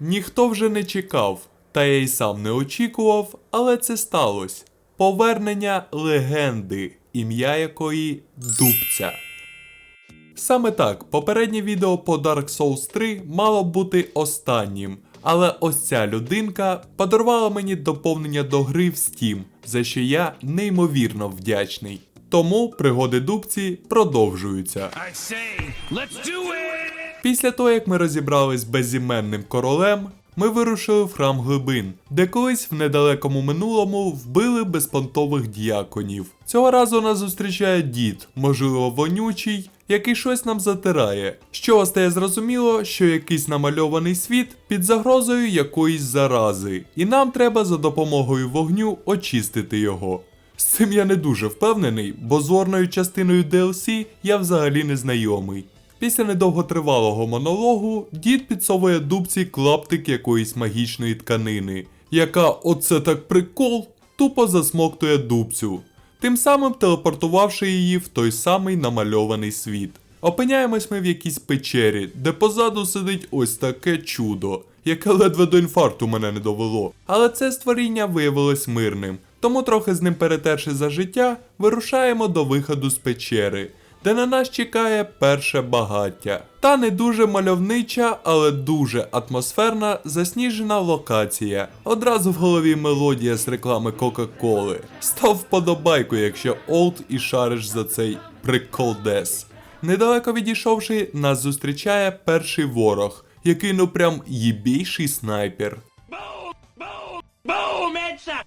Ніхто вже не чекав, та я й сам не очікував, але це сталося. Повернення легенди, ім'я якої Дубця. Саме так, попереднє відео по Dark Souls 3 мало бути останнім, але ось ця людинка подарувала мені доповнення до гри в Steam, за що я неймовірно вдячний. Тому пригоди дубці продовжуються. I say, let's do it! Після того, як ми розібрались з безіменним королем, ми вирушили в храм глибин, де колись в недалекому минулому вбили безпонтових діяконів. Цього разу нас зустрічає дід, можливо, вонючий, який щось нам затирає. Чого стає зрозуміло, що якийсь намальований світ під загрозою якоїсь зарази, і нам треба за допомогою вогню очистити його. З цим я не дуже впевнений, бо з орною частиною DLC я взагалі не знайомий. Після недовготривалого монологу дід підсовує дубці клаптик якоїсь магічної тканини, яка, оце так прикол, тупо засмоктує дубцю, тим самим телепортувавши її в той самий намальований світ. Опиняємось ми в якійсь печері, де позаду сидить ось таке чудо, яке ледве до інфаркту мене не довело. Але це створіння виявилось мирним, тому трохи з ним перетерши за життя, вирушаємо до виходу з печери де на нас чекає перше багаття. Та не дуже мальовнича, але дуже атмосферна засніжена локація. Одразу в голові мелодія з реклами Кока-Коли. Став вподобайку, якщо олд і шариш за цей приколдес. Недалеко відійшовши, нас зустрічає перший ворог, який ну прям їбійший снайпер.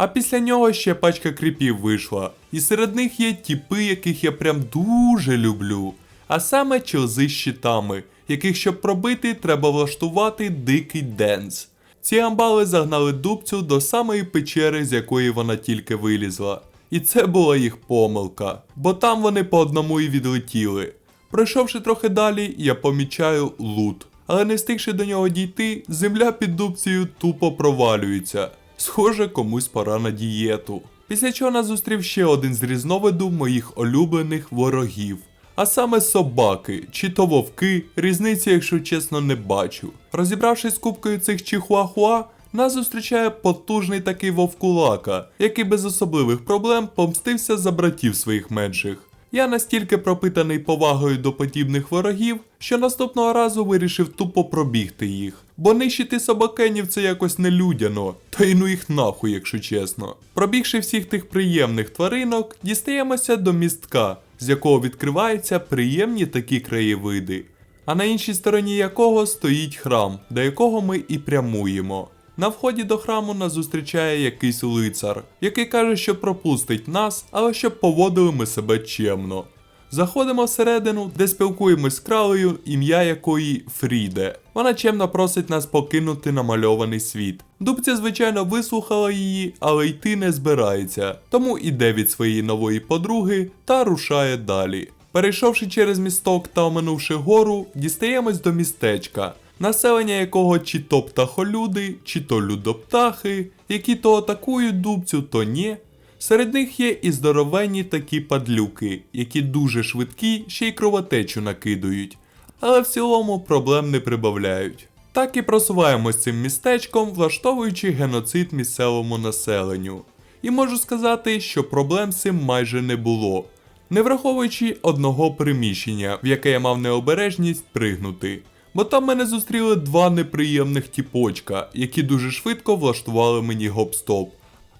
А після нього ще пачка кріпів вийшла. І серед них є тіпи, яких я прям дуже люблю. А саме чилзи з щитами, яких щоб пробити, треба влаштувати дикий денс. Ці амбали загнали дубцю до самої печери, з якої вона тільки вилізла. І це була їх помилка, бо там вони по одному і відлетіли. Пройшовши трохи далі, я помічаю лут. Але не встигши до нього дійти, земля під дубцею тупо провалюється. Схоже, комусь пора на дієту. Після чого нас зустрів ще один з різновиду моїх улюблених ворогів. А саме собаки, чи то вовки, різниці, якщо чесно, не бачу. Розібравшись з кубкою цих чихуахуа, нас зустрічає потужний такий вовкулака, який без особливих проблем помстився за братів своїх менших. Я настільки пропитаний повагою до подібних ворогів, що наступного разу вирішив тупо пробігти їх. Бо нищити собакенів це якось нелюдяно, та й ну їх нахуй, якщо чесно. Пробігши всіх тих приємних тваринок, дістаємося до містка, з якого відкриваються приємні такі краєвиди. А на іншій стороні якого стоїть храм, до якого ми і прямуємо. На вході до храму нас зустрічає якийсь лицар, який каже, що пропустить нас, але щоб поводили ми себе чемно. Заходимо всередину, де спілкуємось з кралею, ім'я якої Фріде. Вона чемно просить нас покинути намальований світ. Дубця, звичайно, вислухала її, але йти не збирається, тому іде від своєї нової подруги та рушає далі. Перейшовши через місток та оминувши гору, дістаємось до містечка, населення якого чи то птахолюди, чи то людоптахи, які то атакують дубцю, то ні. Серед них є і здоровенні такі падлюки, які дуже швидкі, ще й кровотечу накидують, але в цілому проблем не прибавляють. Так і просуваємось цим містечком, влаштовуючи геноцид місцевому населенню. І можу сказати, що проблем з цим майже не було, не враховуючи одного приміщення, в яке я мав необережність пригнути. Бо там мене зустріли два неприємних тіпочка, які дуже швидко влаштували мені гоп-стоп.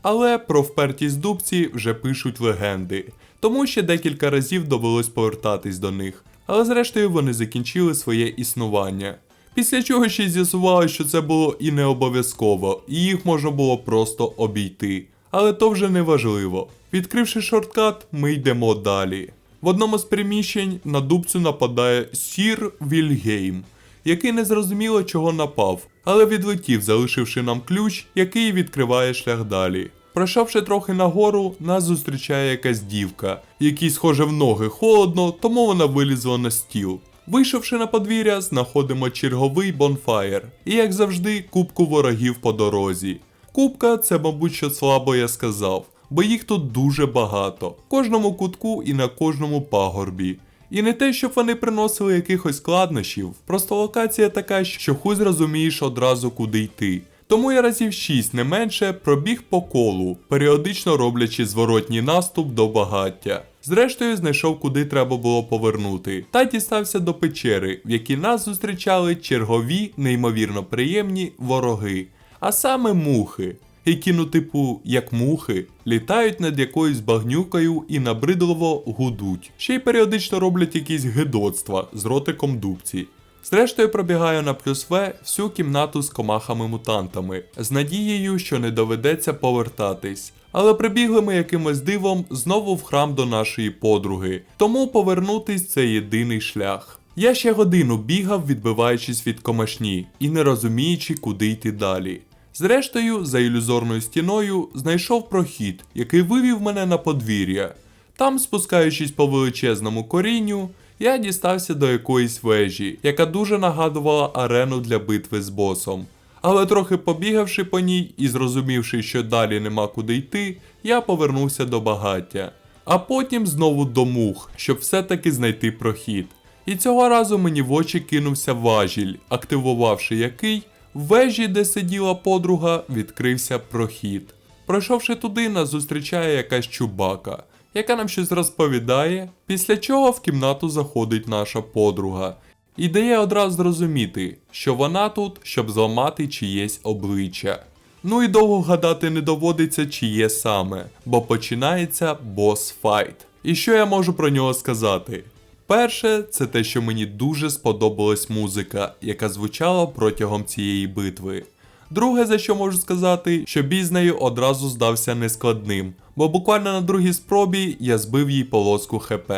Але про впертість дубці вже пишуть легенди, тому ще декілька разів довелось повертатись до них, але зрештою вони закінчили своє існування. Після чого ще з'ясували, що це було і не обов'язково, і їх можна було просто обійти. Але то вже не важливо. Відкривши шорткат, ми йдемо далі. В одному з приміщень на дубцю нападає Сір Вільгейм, який незрозуміло чого напав, але відлетів, залишивши нам ключ, який відкриває шлях далі. Пройшовши трохи нагору, нас зустрічає якась дівка, якій схоже в ноги холодно, тому вона вилізла на стіл. Вийшовши на подвір'я, знаходимо черговий бонфаєр, і як завжди, кубку ворогів по дорозі. Кубка це, мабуть, що слабо я сказав, бо їх тут дуже багато, в кожному кутку і на кожному пагорбі. І не те, щоб вони приносили якихось складнощів, просто локація така, що хуй зрозумієш одразу куди йти. Тому я разів 6 не менше пробіг по колу, періодично роблячи зворотній наступ до багаття. Зрештою, знайшов, куди треба було повернути, та дістався до печери, в якій нас зустрічали чергові, неймовірно приємні вороги, а саме мухи, які, ну, типу, як мухи, літають над якоюсь багнюкою і набридливо гудуть, ще й періодично роблять якісь гидоцтва з ротиком дубці. Зрештою, пробігаю на плюс В всю кімнату з комахами-мутантами, з надією, що не доведеться повертатись. Але прибігли ми якимось дивом знову в храм до нашої подруги, тому повернутись це єдиний шлях. Я ще годину бігав, відбиваючись від комашні і не розуміючи, куди йти далі. Зрештою, за ілюзорною стіною знайшов прохід, який вивів мене на подвір'я. Там, спускаючись по величезному корінню, я дістався до якоїсь вежі, яка дуже нагадувала арену для битви з босом. Але трохи побігавши по ній і зрозумівши, що далі нема куди йти, я повернувся до багаття. А потім знову до мух, щоб все-таки знайти прохід. І цього разу мені в очі кинувся важіль, активувавши який, в вежі, де сиділа подруга, відкрився прохід. Пройшовши туди, нас зустрічає якась чубака, яка нам щось розповідає, після чого в кімнату заходить наша подруга і дає одразу зрозуміти, що вона тут, щоб зламати чиєсь обличчя. Ну і довго гадати не доводиться, чиє саме, бо починається бос-файт. І що я можу про нього сказати? Перше, це те, що мені дуже сподобалась музика, яка звучала протягом цієї битви. Друге, за що можу сказати, що бій з нею одразу здався нескладним, бо буквально на другій спробі я збив їй полоску ХП.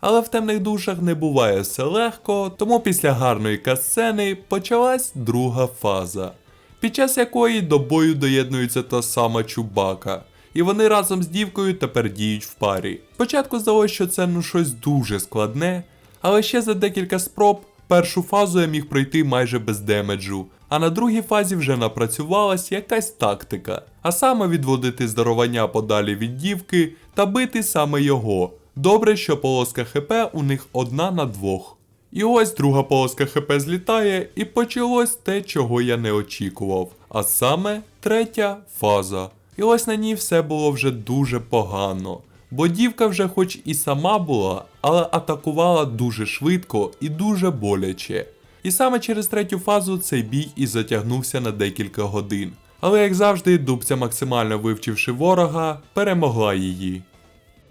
Але в темних душах не буває все легко, тому після гарної касцени почалась друга фаза, під час якої до бою доєднується та сама Чубака. І вони разом з дівкою тепер діють в парі. Спочатку здалося, що це ну щось дуже складне, але ще за декілька спроб першу фазу я міг пройти майже без демеджу, а на другій фазі вже напрацювалась якась тактика, а саме відводити здарування подалі від дівки та бити саме його. Добре, що полоска ХП у них одна на двох. І ось друга полоска ХП злітає, і почалось те, чого я не очікував. А саме третя фаза. І ось на ній все було вже дуже погано. Бо дівка вже хоч і сама була, але атакувала дуже швидко і дуже боляче. І саме через третю фазу цей бій і затягнувся на декілька годин. Але як завжди, дубця, максимально вивчивши ворога, перемогла її.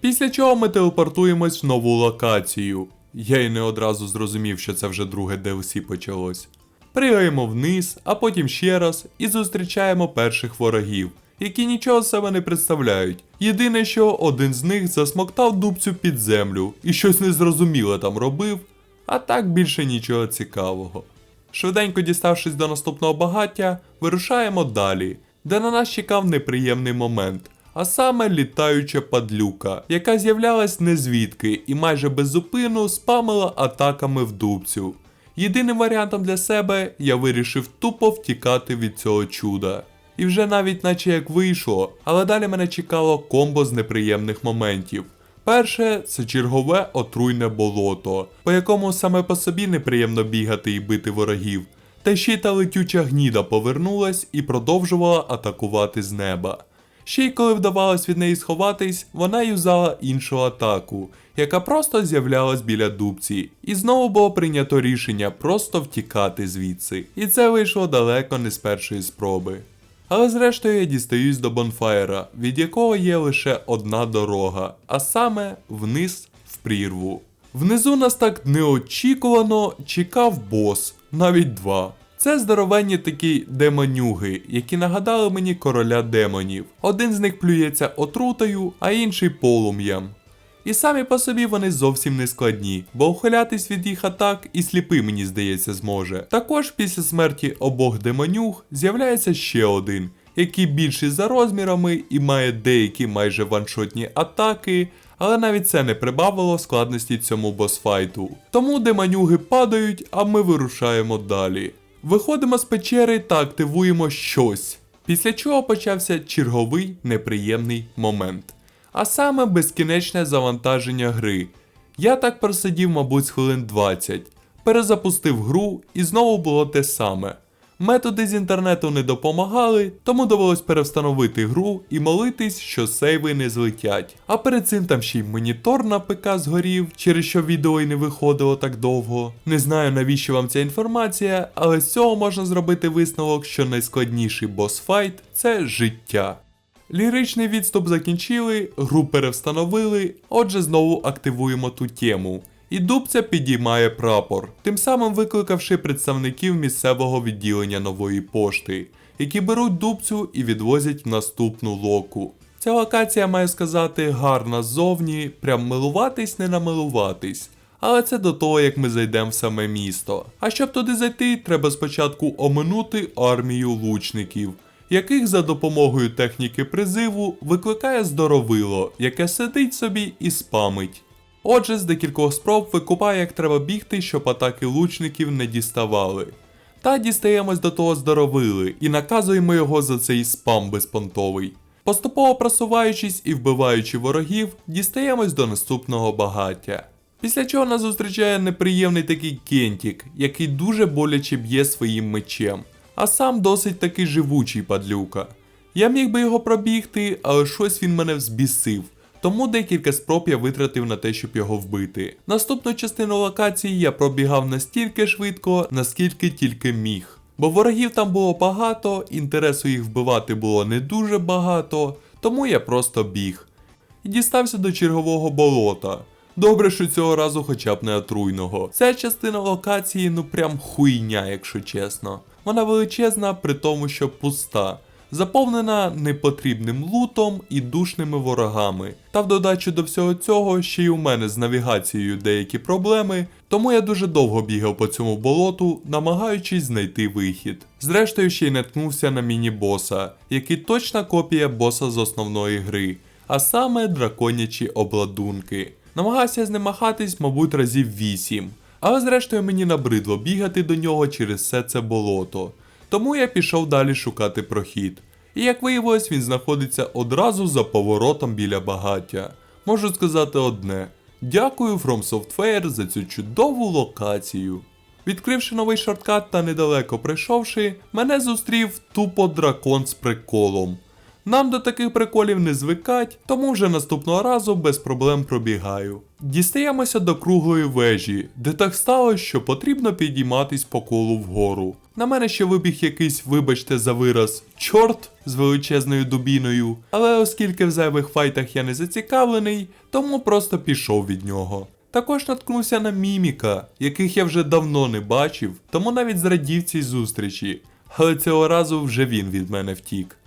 Після чого ми телепортуємось в нову локацію. Я й не одразу зрозумів, що це вже друге DLC почалось. Пригаємо вниз, а потім ще раз і зустрічаємо перших ворогів, які нічого себе не представляють. Єдине, що один з них засмоктав дубцю під землю і щось незрозуміле там робив, а так більше нічого цікавого. Швиденько діставшись до наступного багаття, вирушаємо далі, де на нас чекав неприємний момент, а саме літаюча падлюка, яка з'являлась незвідки і майже без зупину спамила атаками в дубцю. Єдиним варіантом для себе я вирішив тупо втікати від цього чуда. І вже навіть наче як вийшло, але далі мене чекало комбо з неприємних моментів. Перше це чергове отруйне болото, по якому саме по собі неприємно бігати і бити ворогів. Та ще й та летюча гніда повернулась і продовжувала атакувати з неба. Ще й коли вдавалось від неї сховатись, вона юзала іншу атаку, яка просто з'являлась біля дубці, і знову було прийнято рішення просто втікати звідси. І це вийшло далеко не з першої спроби. Але зрештою я дістаюсь до бонфаєра, від якого є лише одна дорога, а саме вниз в прірву. Внизу нас так неочікувано чекав бос, навіть два. Це здоровенні такі демонюги, які нагадали мені короля демонів. Один з них плюється отрутою, а інший полум'ям. І самі по собі вони зовсім не складні, бо ухилятись від їх атак і сліпий, мені здається, зможе. Також після смерті обох демонюг з'являється ще один, який більший за розмірами і має деякі майже ваншотні атаки, але навіть це не прибавило складності цьому босфайту. Тому демонюги падають, а ми вирушаємо далі. Виходимо з печери та активуємо щось. Після чого почався черговий неприємний момент. А саме безкінечне завантаження гри. Я так просидів, мабуть, хвилин 20, перезапустив гру і знову було те саме. Методи з інтернету не допомагали, тому довелось перевстановити гру і молитись, що сейви не злетять. А перед цим там ще й монітор на ПК згорів, через що відео й не виходило так довго. Не знаю навіщо вам ця інформація, але з цього можна зробити висновок, що найскладніший босфайт це життя. Ліричний відступ закінчили, гру перевстановили, отже знову активуємо ту тему. І дубця підіймає прапор, тим самим викликавши представників місцевого відділення нової пошти, які беруть дубцю і відвозять в наступну локу. Ця локація, маю сказати, гарна ззовні, прям милуватись не намилуватись. Але це до того, як ми зайдемо в саме місто. А щоб туди зайти, треба спочатку оминути армію лучників, яких за допомогою техніки призиву викликає здоровило, яке сидить собі і спамить. Отже, з декількох спроб викупає, як треба бігти, щоб атаки лучників не діставали. Та дістаємось до того здоровили і наказуємо його за цей спам безпонтовий. Поступово просуваючись і вбиваючи ворогів, дістаємось до наступного багаття. Після чого нас зустрічає неприємний такий кентік, який дуже боляче б'є своїм мечем, а сам досить таки живучий падлюка. Я міг би його пробігти, але щось він мене взбісив. Тому декілька спроб я витратив на те, щоб його вбити. Наступну частину локації я пробігав настільки швидко, наскільки тільки міг. Бо ворогів там було багато, інтересу їх вбивати було не дуже багато, тому я просто біг. І дістався до чергового болота. Добре, що цього разу хоча б не отруйного. Ця частина локації ну прям хуйня, якщо чесно. Вона величезна, при тому, що пуста заповнена непотрібним лутом і душними ворогами. Та в додачу до всього цього ще й у мене з навігацією деякі проблеми, тому я дуже довго бігав по цьому болоту, намагаючись знайти вихід. Зрештою, ще й наткнувся на міні-боса, який точна копія боса з основної гри, а саме драконячі обладунки. Намагався з ним махатись, мабуть, разів 8. Але зрештою мені набридло бігати до нього через все це болото. Тому я пішов далі шукати прохід. І як виявилось, він знаходиться одразу за поворотом біля багаття. Можу сказати одне: дякую From Software за цю чудову локацію. Відкривши новий шорткат та недалеко прийшовши, мене зустрів тупо дракон з приколом. Нам до таких приколів не звикать, тому вже наступного разу без проблем пробігаю. Дістаємося до круглої вежі, де так сталося, що потрібно підійматись по колу вгору. На мене ще вибіг якийсь, вибачте за вираз, чорт з величезною дубіною, але оскільки в зайвих файтах я не зацікавлений, тому просто пішов від нього. Також наткнувся на міміка, яких я вже давно не бачив, тому навіть зрадів цій зустрічі, але цього разу вже він від мене втік.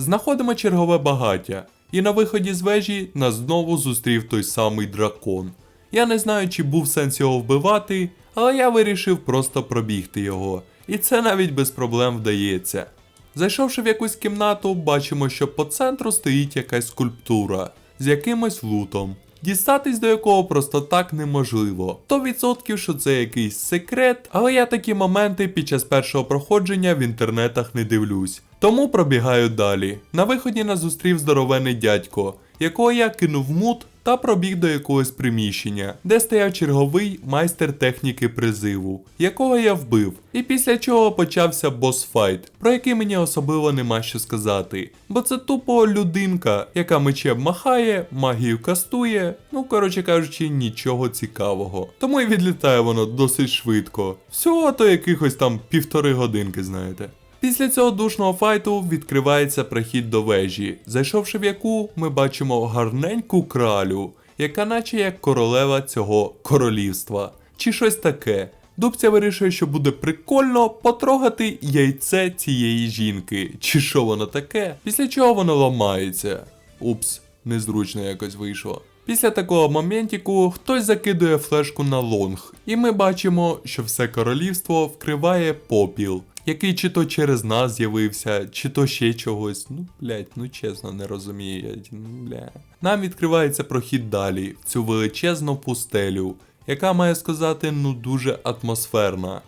Знаходимо чергове багаття, і на виході з вежі нас знову зустрів той самий дракон. Я не знаю, чи був сенс його вбивати, але я вирішив просто пробігти його, і це навіть без проблем вдається. Зайшовши в якусь кімнату, бачимо, що по центру стоїть якась скульптура з якимось лутом. Дістатись до якого просто так неможливо. То відсотків, що це якийсь секрет, але я такі моменти під час першого проходження в інтернетах не дивлюсь. Тому пробігаю далі. На виході нас зустрів здоровений дядько, якого я кинув мут та пробіг до якогось приміщення, де стояв черговий майстер техніки призиву, якого я вбив. І після чого почався босфайт, про який мені особливо нема що сказати. Бо це тупо людинка, яка мечем махає, магію кастує, ну коротше кажучи, нічого цікавого. Тому і відлітає воно досить швидко. Всього то якихось там півтори годинки, знаєте. Після цього душного файту відкривається прохід до вежі, зайшовши в яку ми бачимо гарненьку кралю, яка наче як королева цього королівства, чи щось таке. Дубця вирішує, що буде прикольно потрогати яйце цієї жінки, чи що воно таке, після чого воно ламається. Упс, незручно якось вийшло. Після такого моментіку хтось закидує флешку на лонг, і ми бачимо, що все королівство вкриває попіл, який чи то через нас з'явився, чи то ще чогось. Ну, блять, ну чесно, не розумію. я, ну, Бля. Нам відкривається прохід далі, в цю величезну пустелю, яка має сказати, ну дуже атмосферна.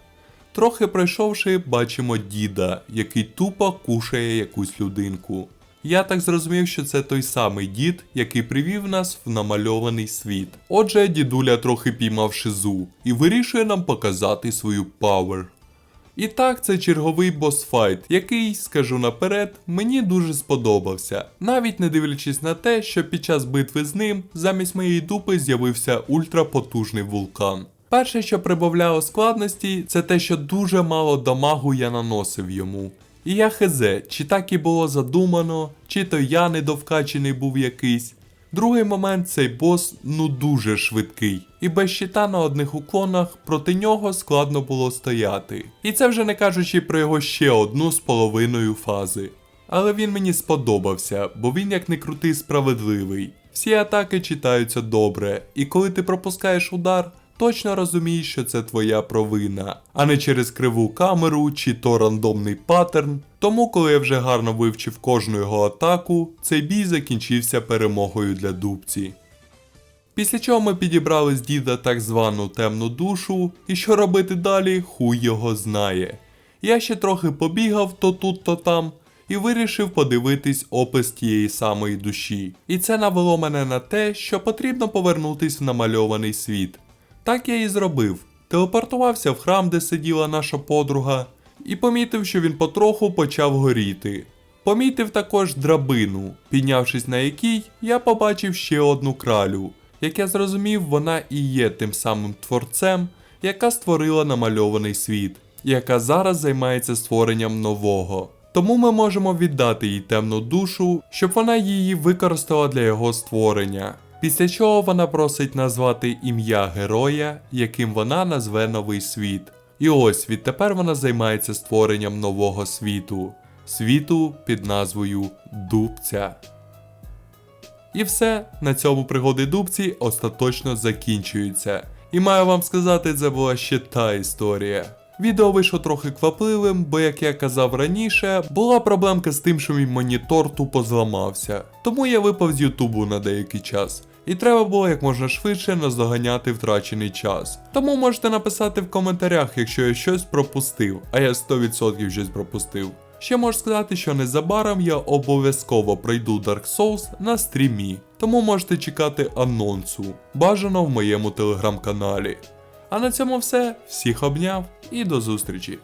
Трохи пройшовши, бачимо діда, який тупо кушає якусь людинку. Я так зрозумів, що це той самий дід, який привів нас в намальований світ. Отже, дідуля трохи піймав шизу і вирішує нам показати свою пауер. І так, це черговий босфайт, який, скажу наперед, мені дуже сподобався, навіть не дивлячись на те, що під час битви з ним замість моєї дупи з'явився ультрапотужний вулкан. Перше, що прибавляло складності, це те, що дуже мало дамагу я наносив йому. І я хезе, чи так і було задумано, чи то я недовкачений був якийсь. Другий момент цей бос ну дуже швидкий, і без щита на одних уклонах проти нього складно було стояти. І це вже не кажучи про його ще одну з половиною фази. Але він мені сподобався, бо він як не крутий справедливий. Всі атаки читаються добре, і коли ти пропускаєш удар, точно розумієш, що це твоя провина, а не через криву камеру чи то рандомний паттерн. Тому, коли я вже гарно вивчив кожну його атаку, цей бій закінчився перемогою для дубці. Після чого ми підібрали з діда так звану темну душу, і що робити далі, хуй його знає. Я ще трохи побігав то тут, то там, і вирішив подивитись опис тієї самої душі. І це навело мене на те, що потрібно повернутись в намальований світ. Так я і зробив. Телепортувався в храм, де сиділа наша подруга, і помітив, що він потроху почав горіти. Помітив також драбину, піднявшись на якій, я побачив ще одну кралю. Як я зрозумів, вона і є тим самим творцем, яка створила намальований світ, яка зараз займається створенням нового. Тому ми можемо віддати їй темну душу, щоб вона її використала для його створення. Після чого вона просить назвати ім'я героя, яким вона назве новий світ. І ось відтепер вона займається створенням нового світу. Світу під назвою Дубця. І все, на цьому пригоди дубці остаточно закінчуються. І маю вам сказати, це була ще та історія. Відео вийшло трохи квапливим, бо, як я казав раніше, була проблемка з тим, що мій монітор тупо зламався. Тому я випав з Ютубу на деякий час. І треба було як можна швидше наздоганяти втрачений час. Тому можете написати в коментарях, якщо я щось пропустив, а я 100% щось пропустив. Ще можу сказати, що незабаром я обов'язково пройду Dark Souls на стрімі, тому можете чекати анонсу, бажано в моєму телеграм-каналі. А на цьому все. Всіх обняв і до зустрічі!